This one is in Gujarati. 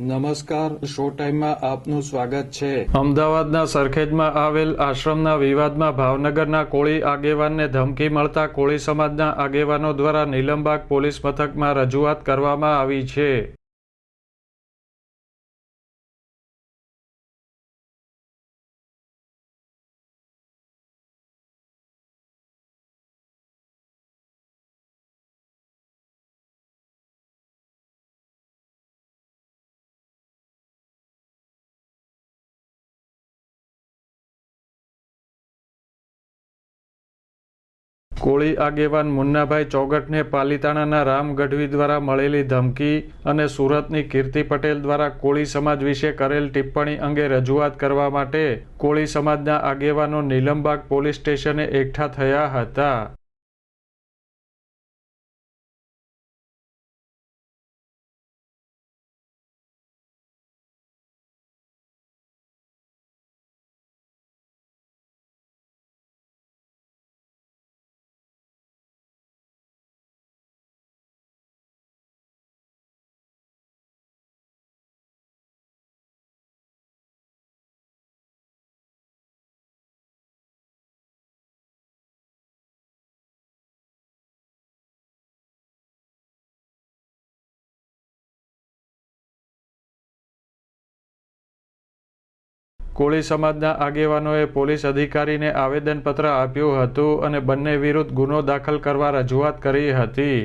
નમસ્કાર, શો ટાઈમમાં આપનું સ્વાગત છે. અમદાવાદના સરખેજમાં આવેલ આશ્રમના વિવાદમાં ભાવનગરના કોળી આગેવાનને ધમકી મળતા કોળી સમાજના આગેવાનો દ્વારા નીલમબાગ પોલીસ મથકમાં રજૂઆત કરવામાં આવી છે. કોળી આગેવાન મુન્નાભાઈ ચોગટને પાલિતાણાના રામ ગઢવી દ્વારા મળેલી ધમકી અને સુરતની કીર્તિ પટેલ દ્વારા કોળી સમાજ વિશે કરેલ ટિપ્પણી અંગે રજૂઆત કરવા માટે કોળી સમાજના આગેવાનો નીલમબાગ પોલીસ સ્ટેશને એકઠા થયા હતા. કોળી સમાજના આગેવાનોએ પોલીસ અધિકારીને આવેદનપત્ર આપ્યું હતું અને બંને વિરુદ્ધ ગુનો દાખલ કરવા રજૂઆત કરી હતી.